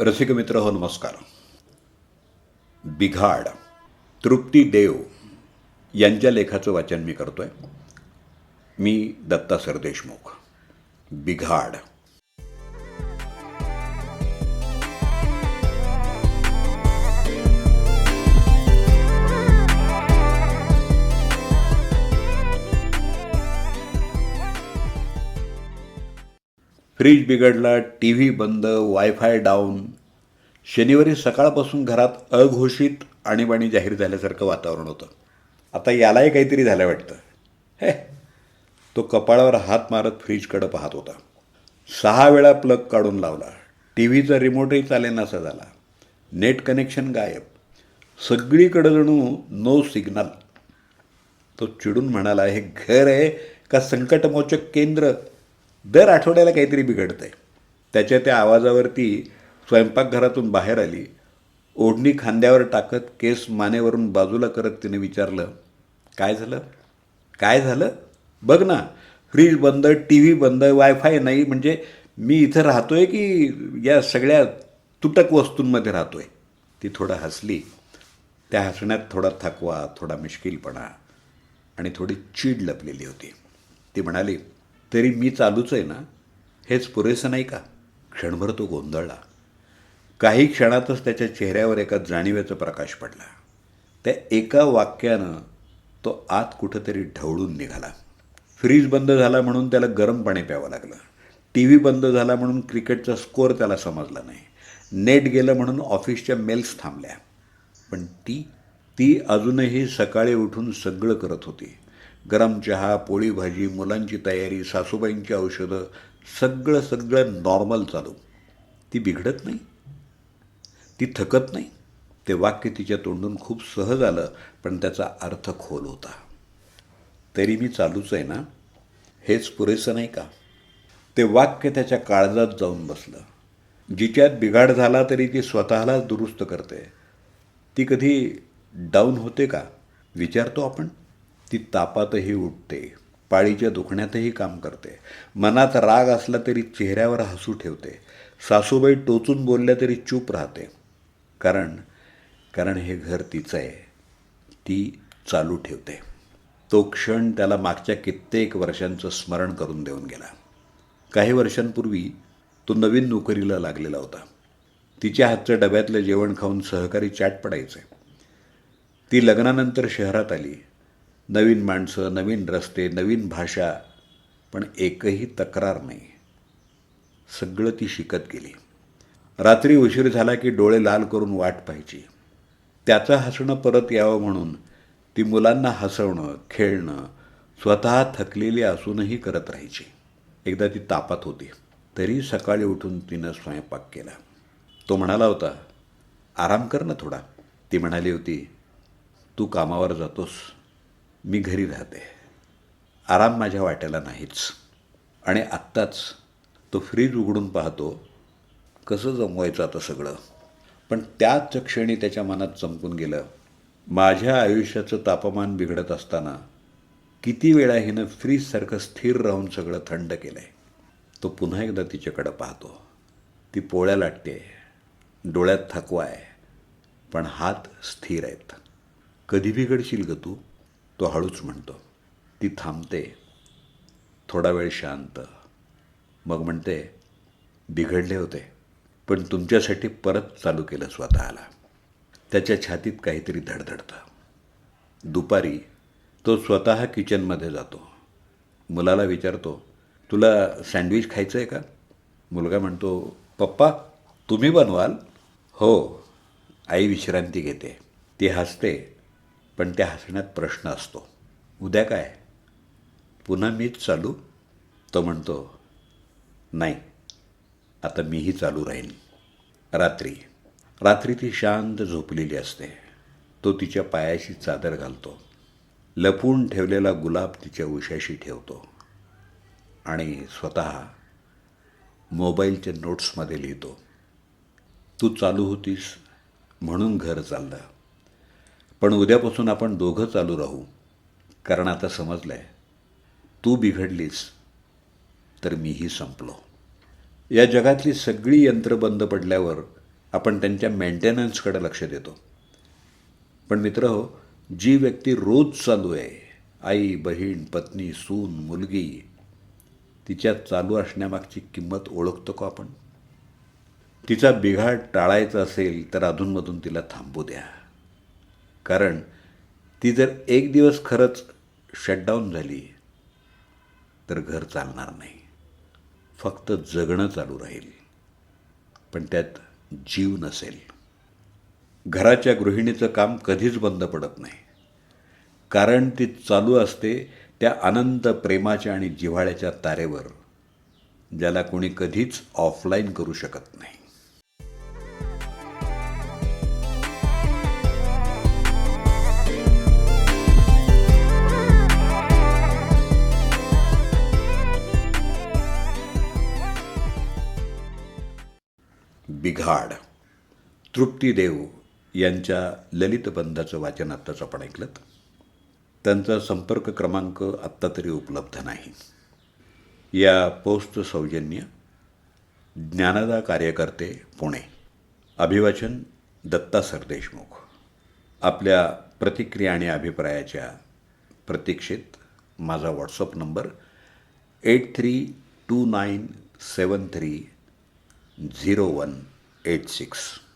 रसिक मित्र हो नमस्कार. बिघाड तृप्ती देव यांच्या लेखाचं वाचन मी करतोय. मी दत्ता सरदेशमुख. बिघाड. फ्रीज बिघडला टी व्ही बंद वायफाय डाऊन. शनिवारी सकाळपासून घरात अघोषित आणीबाणी जाहीर झाल्यासारखं वातावरण होतं. आता यालाही काहीतरी झालं वाटतं. हे तो कपाळावर हात मारत फ्रीजकडं पाहत होता. सहा वेळा प्लग काढून लावला. टी व्हीचा रिमोटही चालेनासा झाला. नेट कनेक्शन गायब. सगळीकडं जणू नो सिग्नल तो चिडून म्हणाला हे घर आहे का संकटमोचक केंद्र? दर आठवड्याला काहीतरी बिघडतंय. त्याच्या त्या आवाजावरती स्वयंपाकघरातून बाहेर आली. ओढणी खांद्यावर टाकत केस मानेवरून बाजूला करत तिने विचारलं काय झालं? काय झालं? बघ ना फ्रीज बंद टी व्ही बंद वायफाय नाही म्हणजे मी इथं राहतो आहे की या सगळ्या तुटक वस्तूंमध्ये राहतो आहे ती थोडं हसली. त्या हसण्यात थोडा थकवा थोडा मिश्किलपणा आणि थोडी चीड लपलेली होती. ती म्हणाली तरी मी चालूच आहे ना हेच पुरेसं नाही का? क्षणभर तो गोंधळला. काही क्षणातच त्याच्या चेहऱ्यावर एका जाणीवेचा प्रकाश पडला. त्या एका वाक्यानं तो आत कुठंतरी ढवळून निघाला. फ्रीज बंद झाला म्हणून त्याला गरम पाणी प्यावं लागलं. टी व्ही बंद झाला म्हणून क्रिकेटचा स्कोअर त्याला समजला नाही. नेट गेलं म्हणून ऑफिसच्या मेल्स थांबल्या. पण ती ती अजूनही सकाळी उठून सगळं करत होती. गरम चहा पोळी भाजी मुलांची तयारी सासूबाईंची औषधं सगळं सगळं नॉर्मल चालू. ती बिघडत नाही. ती थकत नाही. ते वाक्य तिच्या तोंडून खूप सहज आलं पण त्याचा अर्थ खोल होता. तरी मी चालूच आहे ना? हेच पुरेसं नाही का? ते वाक्य त्याच्या काळजात जाऊन बसलं. जिच्यात बिघाड झाला तरी ती स्वतःलाच दुरुस्त करते. ती कधी डाऊन होते का? विचारतो आपण. ती तापातही उठते. पाळीच्या दुखण्यातही काम करते. मनात राग असला तरी चेहऱ्यावर हसू ठेवते. सासूबाई टोचून बोलल्या तरी चूप राहते. कारण कारण हे घर तिचं आहे. ती चालू ठेवते. तो क्षण त्याला मागच्या कित्येक वर्षांचं स्मरण करून देऊन गेला. काही वर्षांपूर्वी तो नवीन नोकरीला लागलेला होता. तिच्या हातचं डब्यातलं जेवण खाऊन सहकारी चाट पडायचे. ती लग्नानंतर शहरात आली. नवीन माणसं नवीन रस्ते नवीन भाषा पण एकही तक्रार नाही. सगळं ती शिकत गेली. रात्री उशीर झाला की डोळे लाल करून वाट पाहायची. त्याचं हसणं परत यावं म्हणून ती मुलांना हसवणं खेळणं स्वतः थकलेली असूनही करत राहायची. एकदा ती तापात होती. तरी सकाळी उठून तिनं स्वयंपाक केला. तो म्हणाला होता आराम कर ना थोडा. ती म्हणाली होती तू कामावर जातोस. मी घरी राहते. आराम माझ्या वाट्याला नाहीच. आणि आत्ताच तो फ्रीज उघडून पाहतो कसं जमवायचं आता सगळं. पण त्याच क्षणी त्याच्या मनात चमकून गेलं. माझ्या आयुष्याचं तापमान बिघडत असताना किती वेळा हिनं फ्रीजसारखं स्थिर राहून सगळं थंड केलं आहे तो पुन्हा एकदा तिच्याकडं पाहतो. ती पोळ्या लाटते. डोळ्यात थकवा आहे. पण हात स्थिर आहेत. कधी बिघडशील ग तू? तो हळूच म्हणतो ती थांबते थोडा वेळ शांत. मग म्हणते बिघडले होते पण तुमच्यासाठी परत चालू केलं स्वतःला. त्याच्या छातीत काहीतरी धडधडतं. दुपारी तो स्वतः किचनमध्ये जातो. मुलाला विचारतो तुला सँडविच खायचं आहे का? मुलगा म्हणतो पप्पा तुम्ही बनवाल? हो आई विश्रांती घेते. ती हसते पण त्या हसण्यात प्रश्न असतो. उद्या काय? पुन्हा मीच चालू? तो म्हणतो नाही आता मीही चालू राहीन. रात्री रात्री ती शांत झोपलेली असते. तो तिच्या पायाशी चादर घालतो. लपून ठेवलेला गुलाब तिच्या उशाशी ठेवतो. आणि स्वतः मोबाईलच्या नोट्समध्ये लिहितो. तू चालू होतीस म्हणून घर चाललं. पण उद्यापासून आपण दोघं चालू राहू. कारण आता समजलं आहे तू बिघडलीस तर मीही संपलो. या जगातली सगळी यंत्र बंद पडल्यावर आपण त्यांच्या मेंटेनन्सकडे लक्ष देतो. पण मित्र हो जी व्यक्ती रोज चालू आहे आई बहीण पत्नी सून मुलगी तिच्या चालू असण्यामागची किंमत ओळखतो का आपण? तिचा बिघाड टाळायचा असेल तर अधूनमधून तिला थांबू द्या. कारण ती जर एक दिवस खरंच शटडाऊन झाली तर घर चालणार नाही. फक्त जगणं चालू राहील. पण त्यात जीव नसेल. घराच्या गृहिणीचं काम कधीच बंद पडत नाही. कारण ती चालू असते त्या अनंत प्रेमाच्या आणि जिव्हाळ्याच्या तारेवर ज्याला कोणी कधीच ऑफलाईन करू शकत नाही. बिघाड. तृप्तीदेव यांच्या ललितबंधाचं वाचन आत्ताच आपण ऐकलं त्यांचा संपर्क क्रमांक आत्ता तरी उपलब्ध नाही. या पोस्ट सौजन्य ज्ञानदा कार्यकर्ते पुणे. अभिवाचन दत्ता सरदेशमुख आपल्या प्रतिक्रिया आणि अभिप्रायाच्या प्रतीक्षेत माझा WhatsApp number eight three two nine seven three 0186